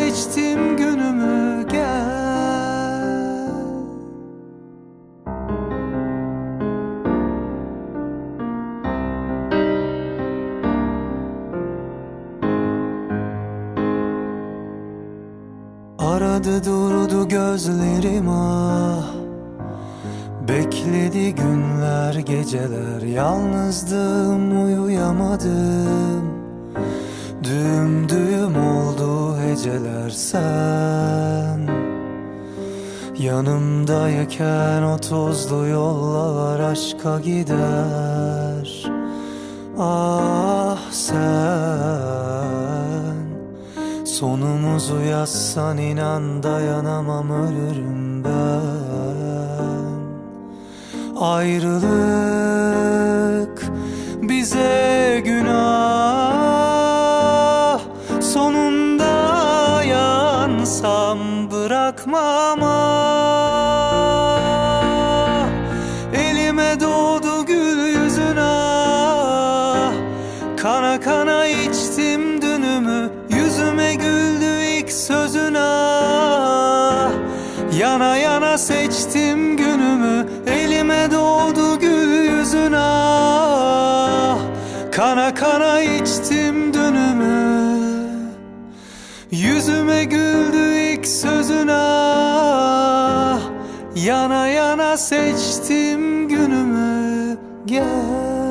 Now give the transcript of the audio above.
yana seçtim günümü gel. Aradı durdu gözlerim ah. Bekledi günler geceler. Yalnızdım uyuyamadım Düğüm düğüm oldu heceler sen. Yanımdayken o tozlu yollar aşka gider. Ah sen. Sonumuzu yazsan inan dayanamam ölürüm ben. Ayrılık bize yansam bırakmam ah. Elime doğdu gül yüzün ah. Kana kana içtim dünümü Yüzüme güldü ilk sözün ah. Yana yana seçtim günümü Elime doğdu gül yüzün ah. Kana kana içtim dünümü Yüzüme güldü ilk sözün ah Yana yana seçtim günümü. Gel